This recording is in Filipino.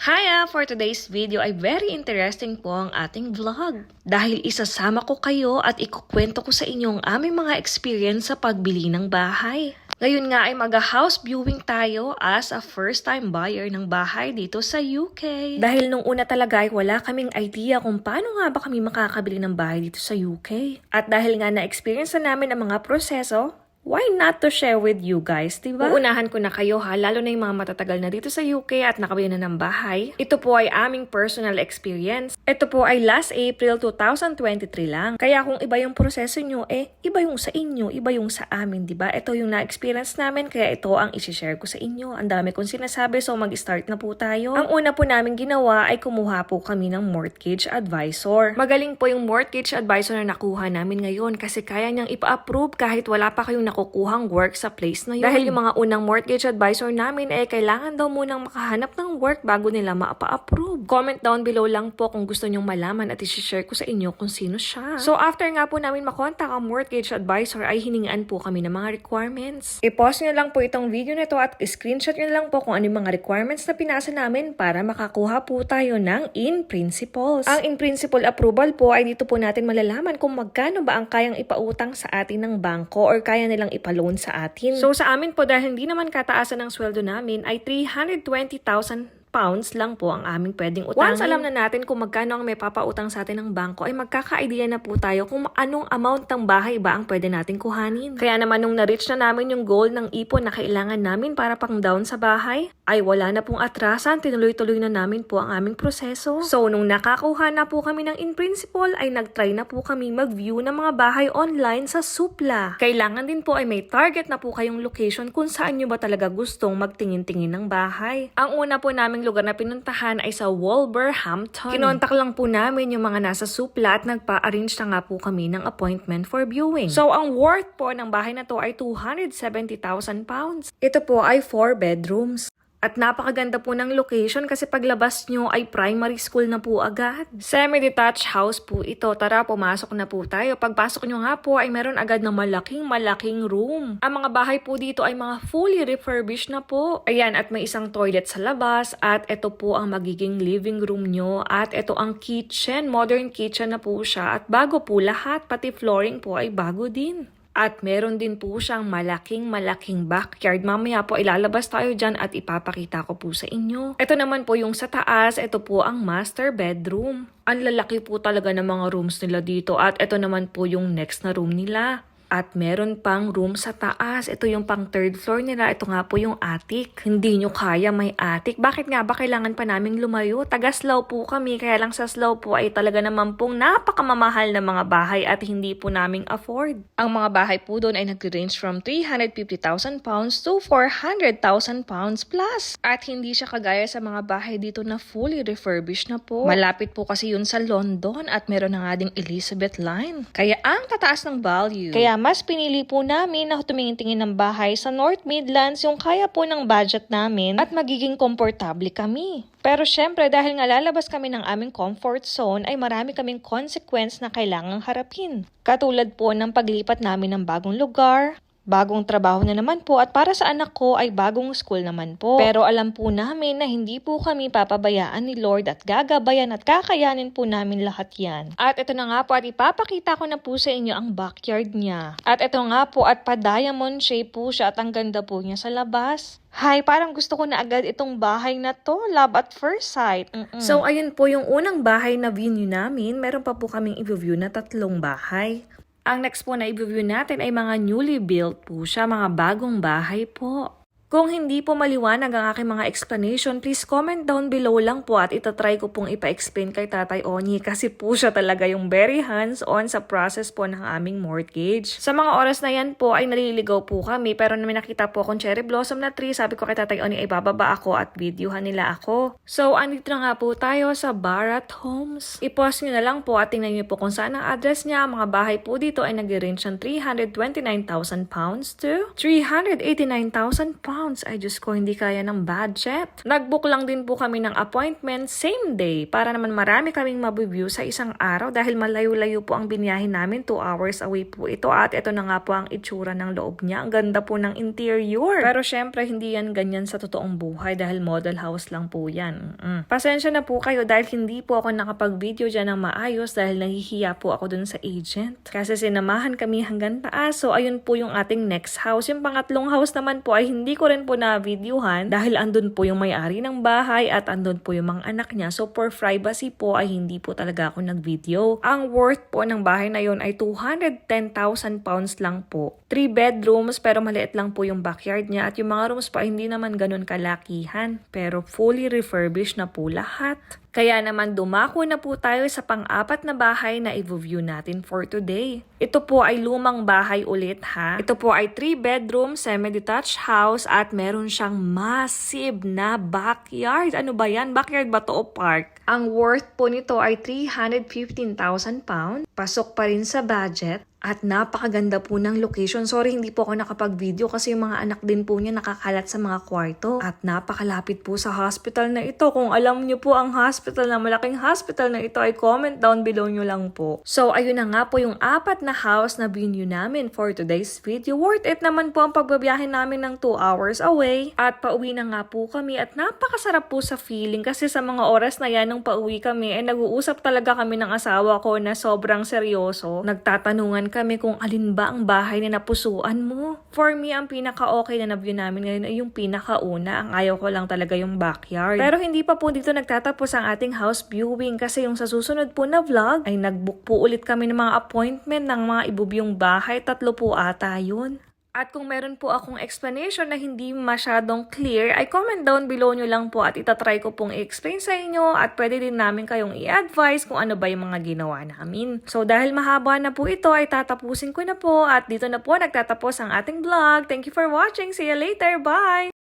Hiya! For today's video ay very interesting po ang ating vlog. Dahil isasama ko kayo at ikukwento ko sa inyo ang aming mga experience sa pagbili ng bahay. Ngayon nga ay mag-house viewing tayo as a first-time buyer ng bahay dito sa UK. Dahil nung una talaga ay wala kaming idea kung paano nga ba kami makakabili ng bahay dito sa UK. At dahil nga na-experience na namin ang mga proseso, Why not to share with you guys, diba? Uunahan ko na kayo ha, lalo na yung mga matatagal na dito sa UK at nakabili na ng bahay. Ito po ay aming personal experience. Ito po ay last April 2023 lang. Kaya kung iba yung proseso nyo, eh, iba yung sa inyo, iba yung sa amin, diba? Ito yung na-experience namin, kaya ito ang isi-share ko sa inyo. Ang dami kong sinasabi, so mag-start na po tayo. Ang una po namin ginawa ay kumuha po kami ng mortgage advisor. Magaling po yung mortgage advisor na nakuha namin ngayon kasi kaya niyang ipa-approve kahit wala pa kayong nakukuhang work sa place na yun. Dahil yung mga unang mortgage advisor namin eh kailangan daw munang makahanap ng work bago nila ma-approve. Comment down below lang po kung gusto nyong malaman at isi-share ko sa inyo kung sino siya. So after nga po namin makontak ang mortgage advisor ay hiningaan po kami ng mga requirements. I-pause nyo lang po itong video na to at screenshot nyo lang po kung ano yung mga requirements na pinasa namin para makakuha po tayo ng in principles. Ang in principle approval po ay dito po natin malalaman kung magkano ba ang kayang ipautang sa atin ng bangko or kaya nilang ipaloan sa atin. So sa amin po dahil hindi naman kataasan ng sweldo namin ay 320,000 pounds lang po ang aming pwedeng utangin. Once alam na natin kung magkano ang may papautang sa atin ng bangko, ay magkaka-idea na po tayo kung anong amount ng bahay ba ang pwede natin kuhanin. Kaya naman nung na-reach na namin yung goal ng ipon na kailangan namin para pang down sa bahay, ay wala na pong atrasan, tinuloy-tuloy na namin po ang aming proseso. So nung nakakuha na po kami ng in principle, ay nag-try na po kami mag-view ng mga bahay online sa Supla. Kailangan din po ay may target na po kayong location kung saan nyo ba talaga gustong magtingin-tingin ng bahay. Ang una po namin lugar na pinuntahan ay sa Wolverhampton. Kinontak lang po namin yung mga nasa supla at nagpa-arrange na nga po kami ng appointment for viewing. So, ang worth po ng bahay na to ay 270,000 pounds. Ito po ay 4 bedrooms. At napakaganda po ng location kasi paglabas nyo ay primary school na po agad. Semi-detached house po ito. Tara, pumasok na po tayo. Pagpasok nyo nga po ay meron agad na malaking malaking room. Ang mga bahay po dito ay mga fully refurbished na po. Ayan, at may isang toilet sa labas. At ito po ang magiging living room nyo. At ito ang kitchen. Modern kitchen na po siya. At bago po lahat, pati flooring po ay bago din. At meron din po siyang malaking malaking backyard. Mamaya po ilalabas tayo dyan at ipapakita ko po sa inyo. Ito naman po yung sa taas. Ito po ang master bedroom. Ang lalaki po talaga ng mga rooms nila dito. At ito naman po yung next na room nila. At meron pang room sa taas. Ito yung pang third floor nila. Ito nga po yung attic. Hindi nyo kaya may attic. Bakit nga ba kailangan pa naming lumayo? Taga slow po kami. Kaya lang sa slow po ay talaga naman pong napakamamahal na mga bahay at hindi po naming afford. Ang mga bahay po doon ay nag-range from 350,000 pounds to 400,000 pounds plus. At hindi siya kagaya sa mga bahay dito na fully refurbished na po. Malapit po kasi yun sa London at meron na nga ding Elizabeth Line. Kaya ang tataas ng value. Kaya mas pinili po namin na tumingin-tingin ng bahay sa North Midlands yung kaya po ng budget namin at magiging komportable kami. Pero syempre dahil nga lalabas kami ng aming comfort zone ay marami kaming consequence na kailangang harapin. Katulad po ng paglipat namin ng bagong lugar, Bagong trabaho na naman po at para sa anak ko ay bagong school naman po. Pero alam po namin na hindi po kami papabayaan ni Lord at gagabayan at kakayanin po namin lahat yan. At ito na nga po at ipapakita ko na po sa inyo ang backyard niya. At ito nga po at pa-diamond shape po siya at ang ganda po niya sa labas. Hay, parang gusto ko na agad itong bahay na to. Love at first sight. Mm-mm. So, ayun po yung unang bahay na view namin. Meron pa po kaming i-view na tatlong bahay. Ang next po na i-view natin ay mga newly built po siya, mga bagong bahay po. Kung hindi po maliwanag ang aking mga explanation, please comment down below lang po at itatry ko pong ipa-explain kay Tatay Onyi kasi po siya talaga yung very hands-on sa process po ng aming mortgage. Sa mga oras na yan po ay naliligaw po kami pero may nakita po akong cherry blossom na tree, sabi ko kay Tatay Onyi ay bababa ako at videohan nila ako. So, andito na nga po tayo sa Barat Homes. I-post nyo na lang po at tingnan nyo po kung saan ang address niya. Ang mga bahay po dito ay nag-range ng 329,000 pounds to 389,000 pounds pounds. Ay, Diyos ko, hindi kaya ng budget. Nagbook lang din po kami ng appointment same day para naman marami kaming mabiview sa isang araw dahil malayo-layo po ang binyahin namin. 2 hours away po ito at ito na nga po ang itsura ng loob niya. Ang ganda po ng interior. Pero syempre, hindi yan ganyan sa totoong buhay dahil model house lang po yan. Mm. Pasensya na po kayo dahil hindi po ako nakapag-video dyan ng maayos dahil nahihiya po ako dun sa agent. Kasi sinamahan kami hanggang taas. So, ayun po yung ating next house. Yung pangatlong house naman po ay hindi ko rin po na-videohan dahil andun po yung may-ari ng bahay at andun po yung mga anak niya. So, for privacy po ay hindi po talaga ako nag-video. Ang worth po ng bahay na yun ay 210,000 pounds lang po. 3 bedrooms pero maliit lang po yung backyard niya at yung mga rooms pa hindi naman ganun kalakihan. Pero fully refurbished na po lahat. Kaya naman dumako na po tayo sa pang-apat na bahay na i-view natin for today. Ito po ay lumang bahay ulit ha. Ito po ay 3 bedroom semi-detached house at meron siyang massive na backyard. Ano ba yan? Backyard ba to o park? Ang worth po nito ay 315,000 pounds. Pasok pa rin sa budget. At napakaganda po ng location. Sorry, hindi po ako nakapag-video kasi yung mga anak din po niya nakakalat sa mga kwarto. At napakalapit po sa hospital na ito. Kung alam niyo po ang hospital na malaking hospital na ito ay comment down below nyo lang po. So, ayun na nga po yung apat na house na binyo namin for today's video. Worth it naman po ang pagbabiyahe namin ng 2 hours away. At pauwi na nga po kami at napakasarap po sa feeling kasi sa mga oras na yan nung pauwi kami ay nag-uusap talaga kami ng asawa ko na sobrang seryoso. Nagtatanungan kami kung alin ba ang bahay na napusuan mo. For me, ang pinaka-okay na na-view namin ngayon ay yung pinakauna. Ang ayaw ko lang talaga yung backyard. Pero hindi pa po dito nagtatapos ang ating house viewing kasi yung sa susunod po na vlog ay nagbook po ulit kami ng mga appointment ng mga ibubyong bahay. Tatlo po ata yun. At kung meron po akong explanation na hindi masyadong clear, ay comment down below nyo lang po at itatry ko pong i-explain sa inyo at pwede din namin kayong i-advise kung ano ba yung mga ginawa namin. So dahil mahaba na po ito, ay tatapusin ko na po at dito na po nagtatapos ang ating vlog. Thank you for watching. See you later. Bye!